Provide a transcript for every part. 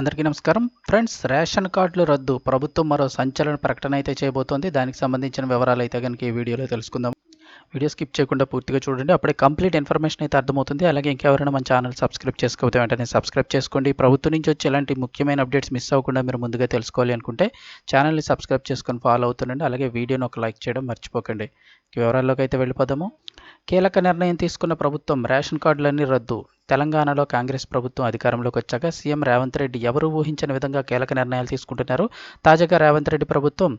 అందరికీ నమస్కారం. Friends ration కార్డులు రద్దు. ప్రభుత్వం మరో సంచలన ప్రకటన అయితే చేయబోతోంది. దానికి సంబంధించిన వివరాలు అయితే కనుక ఈ వీడియోలో తెలుసుకుందాం. వీడియో స్కిప్ చేయకుండా పూర్తిగా చూడండి. అప్పుడే కంప్లీట్ ఇన్ఫర్మేషన్ అయితే అర్థమవుతుంది. అలాగే ఇంకెవరైనా మన ఛానల్ సబ్స్క్రైబ్ చేసుకోకపోతే వెంటనే సబ్స్క్రైబ్ చేసుకోండి. ప్రభుత్వం నుంచి వచ్చే ఇలాంటి ముఖ్యమైన అప్డేట్స్ మిస్ అవ్వకుండా మీరు ముందుగా తెలుసుకోవాలి అనుకుంటే ఛానల్ని సబ్స్క్రైబ్ చేసుకొని ఫాలో అవుతుండండి. అలాగే వీడియోని ఒక లైక్ చేయడం మర్చిపోకండి. వివరాల్లోకి అయితే వెళ్ళిపోదాము. కీలక నిర్ణయం తీసుకున్న ప్రభుత్వం రేషన్ కార్డులన్నీ రద్దు. తెలంగాణలో కాంగ్రెస్ ప్రభుత్వం అధికారంలోకి వచ్చాక సీఎం రేవంత్ రెడ్డి ఎవరు ఊహించని విధంగా కీలక నిర్ణయాలు తీసుకుంటున్నారు? తాజాగా రేవంత్ రెడ్డి ప్రభుత్వం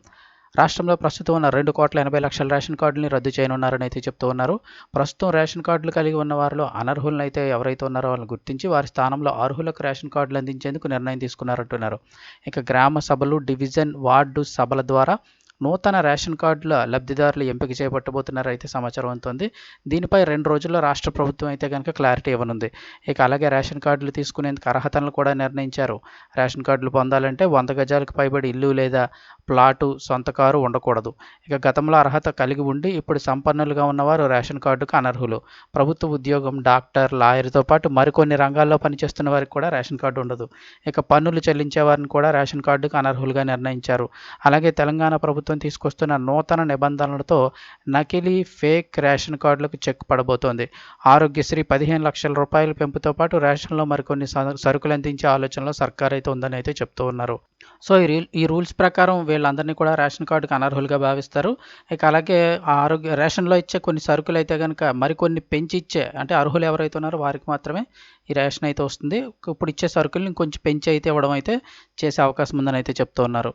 రాష్ట్రంలో ప్రస్తుతం ఉన్న రెండు కోట్ల ఎనభై లక్షల రేషన్ కార్డుల్ని రద్దు చేయనున్నారని అయితే చెప్తూ ఉన్నారు. ప్రస్తుతం రేషన్ కార్డులు కలిగి ఉన్న వారిలో అనర్హులను అయితే ఎవరైతే ఉన్నారో వాళ్ళని గుర్తించి వారి స్థానంలో అర్హులకు రేషన్ కార్డులు అందించేందుకు నిర్ణయం తీసుకున్నారంటున్నారు. ఇక గ్రామ సభలు డివిజన్ వార్డు సభల ద్వారా నూతన రేషన్ కార్డుల లబ్ధిదారులు ఎంపిక చేపట్టబోతున్నారు అయితే సమాచారం అందుతుంది. దీనిపై రెండు రోజుల్లో రాష్ట్ర ప్రభుత్వం అయితే కనుక క్లారిటీ ఇవ్వనుంది. ఇక అలాగే రేషన్ కార్డులు తీసుకునేందుకు అర్హతలను కూడా నిర్ణయించారు. రేషన్ కార్డులు పొందాలంటే వంద గజాలకు పైబడి ఇల్లు లేదా ప్లాటు సొంత కారు ఉండకూడదు. ఇక గతంలో అర్హత కలిగి ఉండి ఇప్పుడు సంపన్నులుగా ఉన్నవారు రేషన్ కార్డుకు అనర్హులు. ప్రభుత్వ ఉద్యోగం డాక్టర్ లాయర్తో పాటు మరికొన్ని రంగాల్లో పనిచేస్తున్న వారికి కూడా రేషన్ కార్డు ఉండదు. ఇక పన్నులు చెల్లించే వారిని కూడా రేషన్ కార్డుకు అనర్హులుగా నిర్ణయించారు. అలాగే తెలంగాణ ప్రభుత్వం తీసుకొస్తున్న నూతన నిబంధనలతో నకిలీ ఫేక్ రేషన్ కార్డులకు చెక్ పడబోతోంది. ఆరోగ్యశ్రీ పదిహేను లక్షల రూపాయల పెంపుతో పాటు రేషన్లో మరికొన్ని స- సరుకులు అందించే ఆలోచనలో సర్కార్ అయితే ఉందని అయితే చెప్తూ ఉన్నారు. సో ఈ ఈ రూల్స్ ప్రకారం వీళ్ళందరినీ కూడా రేషన్ కార్డుకి అనర్హులుగా భావిస్తారు. ఇక అలాగే ఆరోగ్య రేషన్లో ఇచ్చే కొన్ని సరుకులు అయితే కనుక మరికొన్ని పెంచి ఇచ్చే అంటే అర్హులు ఎవరైతే ఉన్నారో వారికి మాత్రమే ఈ రేషన్ అయితే వస్తుంది. ఇప్పుడు ఇచ్చే సరుకుల్ని కొంచెం పెంచి అయితే ఇవ్వడం అయితే చేసే అవకాశం ఉందని అయితే చెప్తూ ఉన్నారు.